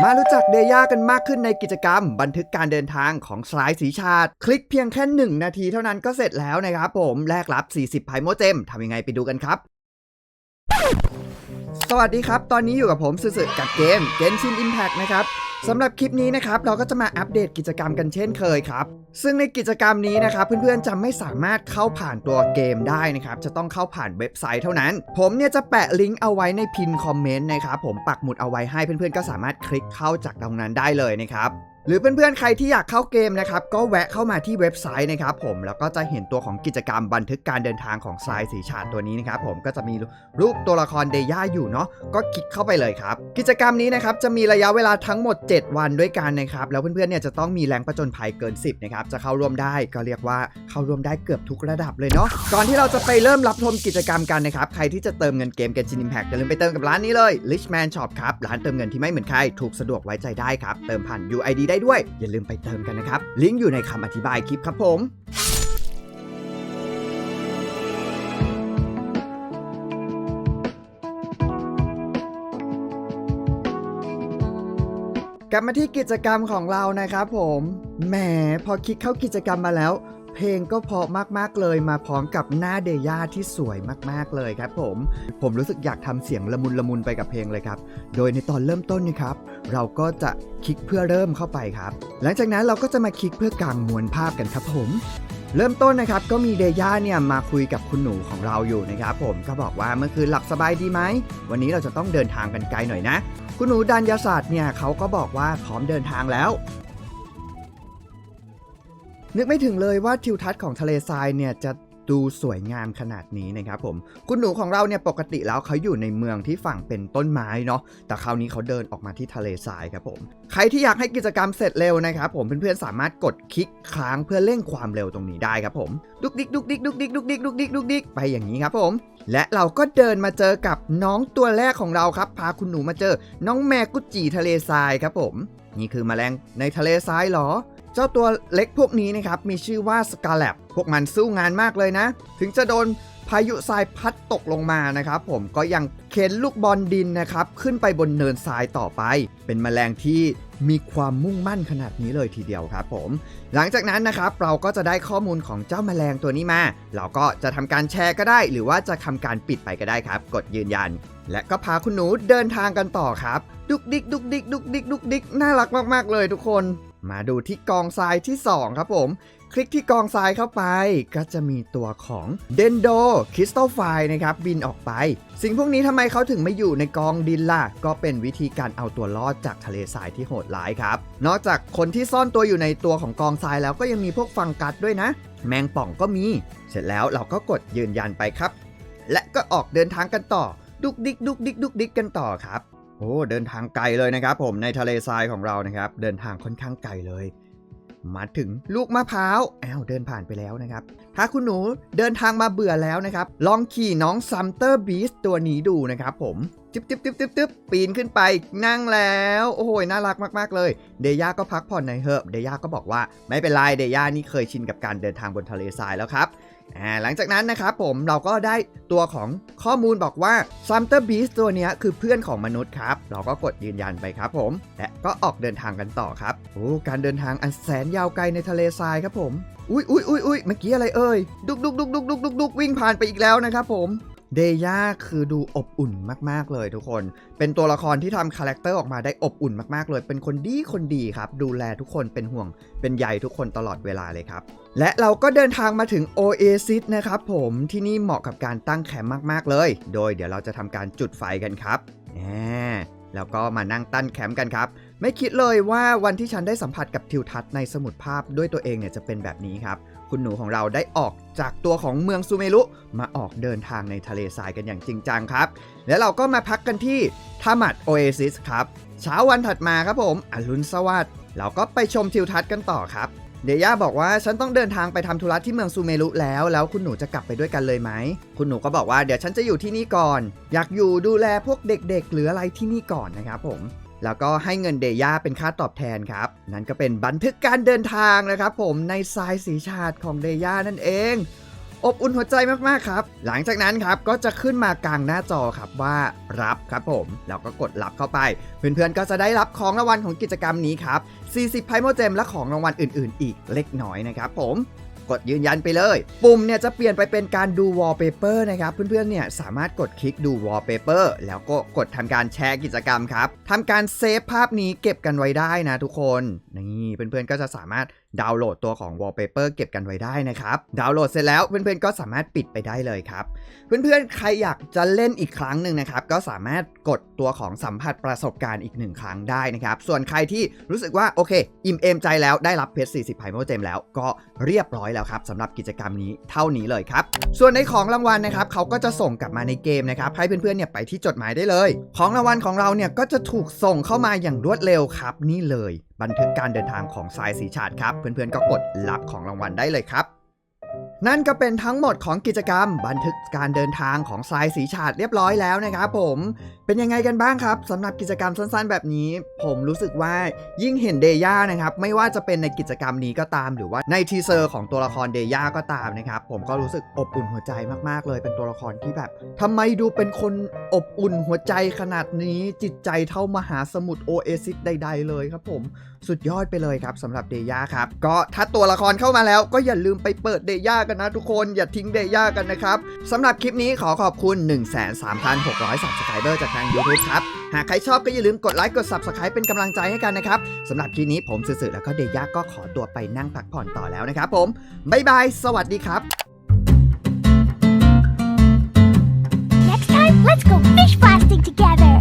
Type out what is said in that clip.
มารู้จักเดย่ากันมากขึ้นในกิจกรรม บันทึกการเดินทางของสายสีชาติ คลิกเพียงแค่ 1 นาทีเท่านั้นก็เสร็จแล้วนะครับผมแลกรับ 40ไพโมเจมทำยังไงไปดูกันครับ สวัสดีครับ ตอนนี้อยู่กับผมสุดๆกับเกมเกมชินอิมแพกนะครับ สำหรับคลิปนี้นะครับเราก็จะมาอัปเดตกิจกรรมกันเช่นเคยครับ ซึ่งในกิจกรรมนี้นะครับเพื่อนๆจะไม่สามารถเข้าผ่านตัวเกมได้นะครับจะต้องเข้าผ่านเว็บไซต์เท่านั้น ผมเนี่ยจะแปะลิงก์เอาไว้ในพินคอมเมนต์นะครับผมปักหมุดเอาไว้ให้เพื่อนๆก็สามารถคลิกเข้าจากตรงนั้นได้เลยนะครับ หรือเพื่อนๆ ใครที่อยากเข้าเกมนะครับ ก็แวะเข้ามาที่เว็บไซต์นะครับผม แล้วก็จะเห็นตัวของกิจกรรมบันทึกการเดินทางของทรายสีชาติตัวนี้นะครับผม ก็จะมีรูปตัวละครเดย่าอยู่เนาะ ก็คลิกเข้าไปเลยครับ กิจกรรมนี้นะครับจะมีระยะเวลาทั้งหมด 7 วันด้วยกันนะครับ แล้วเพื่อนๆ เนี่ยจะต้องมีแรงประจนภัยเกิน 10 นะครับ จะเข้าร่วมได้ ก็เรียกว่าเข้าร่วมได้เกือบทุกระดับเลยเนาะก่อนที่เราจะไปเริ่มรับชมกิจกรรมกันนะครับ ใครที่จะเติมเงินเกม Genshin Impact อย่าลืมไปเติมกับร้านนี้เลย Richman Shop ครับร้านเติมเงินที่ไม่เหมือนใครถูกสะดวกไว้ใจได้ครับเติมผ่าน UID ได้ด้วย อย่าลืมไปเติมกันนะครับลิงก์อยู่ในคำอธิบายคลิปครับผมกลับมาที่กิจกรรมของเรานะครับผม แหม พอคลิกเข้ากิจกรรมมาแล้ว เพลงก็เพราะมาก ๆ เลยมาพร้อมกับหน้าเดย่าที่สวยมาก ๆ เลยครับผม ผมรู้สึกอยากทำเสียงละมุนละมุนไปกับเพลงเลยครับ โดยในตอนเริ่มต้นนะครับ เราก็จะคลิกเพื่อเริ่มเข้าไปครับ หลังจากนั้นเราก็จะมาคลิกเพื่อกางมวลภาพกันครับผมเริ่มต้นนะครับก็มีเดย่าเนี่ยมาคุยกับคุณหนูของเราอยู่นะครับผมก็บอกว่าเมื่อคืนหลับสบายดีไหม วันนี้เราจะต้องเดินทางกันไกลหน่อยนะ คุณหนูดันยศาสตร์เนี่ยเขาก็บอกว่าพร้อมเดินทางแล้ว นึกไม่ถึงเลยว่าทิวทัศน์ของทะเลทรายเนี่ยจะดูสวยงามขนาดนี้นะครับผม คุณหนูของเราเนี่ยปกติแล้วเขาอยู่ในเมืองที่ฝั่งเป็นต้นไม้เนาะ แต่คราวนี้เขาเดินออกมาที่ทะเลทรายครับผม ใครที่อยากให้กิจกรรมเสร็จเร็วนะครับผมเพื่อนๆสามารถกดคลิกค้างเพื่อเร่งความเร็วตรงนี้ได้ครับผม ดุกดิกดุกดิกดุกดิกดุกดิกดุกดิกดุกดิกไปอย่างนี้ครับผม และเราก็เดินมาเจอกับน้องตัวแรกของเราครับ พาคุณหนูมาเจอ น้องแมกุจิทะเลทรายครับผม นี่คือแมลงในทะเลทรายเหรอ เจ้าตัวเล็กพวกนี้นะครับมีชื่อว่าสกาแลบพวกมันสู้งานมากเลยนะ ถึงจะโดนพายุทรายพัดตกลงมานะครับ ผมก็ยังเข็นลูกบอลดินนะครับ ขึ้นไปบนเนินทรายต่อไป เป็นแมลงที่มีความมุ่งมั่นขนาดนี้เลยทีเดียวครับ ผม หลังจากนั้นนะครับ เราก็จะได้ข้อมูลของเจ้าแมลงตัวนี้มา เราก็จะทำการแชร์ก็ได้ หรือว่าจะทำการปิดไปก็ได้ครับ กดยืนยัน และก็พาคุณหนูเดินทางกันต่อครับ ดุกดิกดุกดิกดุกดิกดุกดิกน่ารักมากๆเลยทุกคน มาดูที่กองทรายที่ 2 ครับผม คลิกที่กองทรายเข้าไป ก็จะมีตัวของเดนโดคริสตัลไฟนะครับ บินออกไป สิ่งพวกนี้ทำไมเขาถึงไม่อยู่ในกองดินล่ะ ก็เป็นวิธีการเอาตัวรอดจากทะเลทรายที่โหดร้ายครับ นอกจากคนที่ซ่อนตัวอยู่ในตัวของกองทรายแล้วก็ยังมีพวกฟังกัสด้วยนะ แมงป่องก็มี เสร็จแล้วเราก็กดยืนยันไปครับ และก็ออกเดินทางกันต่อ ดุกดิกดุกดิกดุกดิกกันต่อครับ อ้ เดินทางไกลเลยนะครับ ผมในทะเลทรายของเรานะครับ เดินทางค่อนข้างไกลเลย มาถึงลูกมะพร้าวอ้าวเดินผ่านไปแล้วนะครับ ถ้าคุณหนูเดินทางมาเบื่อแล้วนะครับ ลองขี่น้องซัมเตอร์บีสตัวนี้ดูนะครับผม จึ๊บจึ๊บจึ๊บจึ๊บจึ๊บปีนขึ้นไปนั่งแล้ว โอ้โหน่ารักมาก ๆ เลย เดย่าก็พักผ่อนในอยเฮอะเดย่าก็บอกว่าไม่เป็นไรเดย่านี่เคยชินกับการเดินทางบนทะเลทรายแล้วครับหลังจากนั้นนะครับผมเราก็ได้ตัวของข้อมูลบอกว่าซัมเตอร์บีสตัวนี้คือเพื่อนของมนุษย์ครับ เราก็กดยืนยันไปครับผม และก็ออกเดินทางกันต่อครับโอ้การเดินทางอันแสนยาวไกลในทะเลทรายครับผมอุ้ยอุ้ยอุ้ยอุ้ยเมื่อกี้อะไรเอ่ยดุกดุกดุกดุกดุกดุกดุกวิ่งผ่านไปอีกแล้วนะครับผม เดย่าคือดูอบอุ่นมากๆเลยทุกคน เป็นตัวละครที่ทำคาแรคเตอร์ออกมาได้อบอุ่นมากๆเลย เป็นคนดีคนดีครับ ดูแลทุกคนเป็นห่วง เป็นใยทุกคนตลอดเวลาเลยครับ และเราก็เดินทางมาถึง Oasis นะครับผมที่นี่เหมาะกับการตั้งแคมป์มากๆเลย โดยเดี๋ยวเราจะทำการจุดไฟกันครับแหมแล้วก็มานั่งตั้นแคมป์กันครับ ไม่คิดเลยว่าวันที่ฉันได้สัมผัสกับทิวทัศน์ในสมุดภาพด้วยตัวเองเนี่ยจะเป็นแบบนี้ครับ คุณหนูของเราได้ออกจากตัวของเมืองซูเมรุมาออกเดินทางในทะเลทรายกันอย่างจริงจังครับ แล้วเราก็มาพักกันที่ท่ามัดโอเอซิสครับ เช้าวันถัดมาครับผมอรุณสวัสดิ์เราก็ไปชมทิวทัศน์กันต่อครับเดย่าบอกว่าฉันต้องเดินทางไปทำธุระที่เมืองซูเมรุแล้วแล้วคุณหนูจะกลับไปด้วยกันเลยไหม คุณหนูก็บอกว่าเดี๋ยวฉันจะอยู่ที่นี่ก่อน อยากอยู่ดูแลพวกเด็กๆ หรืออะไรที่นี่ก่อนนะครับผม แล้วก็ให้เงินเดย่าเป็นค่าตอบแทนครับ นั่นก็เป็นบันทึกการเดินทางนะครับผมในทรายสีชาติของเดย่านั่นเอง อบอุ่นหัวใจมากๆครับ หลังจากนั้นครับก็จะขึ้นมากลางหน้าจอครับว่ารับครับผม แล้วก็กดรับเข้าไป เพื่อนๆก็จะได้รับของรางวัลของกิจกรรมนี้ครับ 40ไพโมเจมและของรางวัลอื่น ๆ อีกเล็กน้อยนะครับผม ดยืนยันไปเลย ปุ่มเนี่ยจะเปลี่ยนไปเป็นการดูวอลเปเปอร์นะครับ เพื่อนๆเนี่ยสามารถกดคลิกดูวอลเปเปอร์แล้วก็กดทำการแชร์กิจกรรมครับทำการเซฟภาพนี้เก็บกันไว้ได้นะทุกคน นี่เพื่อนๆก็จะสามารถ ดาวน์โหลดตัวของวอลเปเปอร์เก็บกันไว้ได้นะครับ ดาวน์โหลดเสร็จแล้วเพื่อนๆก็สามารถปิดไปได้เลยครับ เพื่อนๆ ใครอยากจะเล่นอีกครั้งหนึ่งนะครับ ก็สามารถกดตัวของสัมผัสประสบการณ์อีกหนึ่งครั้งได้นะครับ ส่วนใครที่รู้สึกว่าโอเค อิ่มเอมใจแล้วได้รับเพชร40ไพโมเจมแล้วก็เรียบร้อยแล้วครับสำหรับกิจกรรมนี้เท่านี้เลยครับ ส่วนในของรางวัลนะครับเขาก็จะส่งกลับมาในเกมนะครับให้เพื่อนๆเนี่ยไปที่จดหมายได้เลย ของรางวัลของเราเนี่ยก็จะถูกส่งเข้ามาอย่างรวดเร็วครับนี่เลย บันทึกการเดินทางของทรายสีฉาดครับ เพื่อนๆก็กดรับของรางวัลได้เลยครับ นั่นก็เป็นทั้งหมดของกิจกรรม บันทึกการเดินทางของทรายสีฉาดเรียบร้อยแล้วนะครับผมเป็นยังไงกันบ้างครับสำหรับกิจกรรมสั้นๆ แบบนี้ ผมรู้สึกว่ายิ่งเห็นเดย่านะครับไม่ว่าจะเป็นในกิจกรรมนี้ก็ตาม หรือว่าในทีเซอร์ของตัวละครเดย่าก็ตามนะครับผมก็รู้สึกอบอุ่นหัวใจมากๆเลย เป็นตัวละครที่แบบทำไมดูเป็นคนอบอุ่นหัวใจขนาดนี้จิตใจเท่ามหาสมุทรโอเอซิสใด ๆ เลยครับผม สุดยอดไปเลยครับสำหรับเดย่าครับ ก็ถ้าตัวละครเข้ามาแล้วก็อย่าลืมไปเปิดเดย่ากันนะทุกคนอย่าทิ้งเดย่ากันนะครับสำหรับคลิปนี้ขอขอบคุณ 13,600 subscriber จากทาง YouTube ครับ หากใครชอบก็อย่าลืมกดไลค์กด Subscribe เป็นกำลังใจให้กันนะครับสำหรับคลิปนี้ผมสื่อแล้วก็เดย่าก็ขอตัวไปนั่งพักผ่อนต่อแล้วนะครับผมบ๊ายบายสวัสดีครับ Next time, let's go fish blasting together.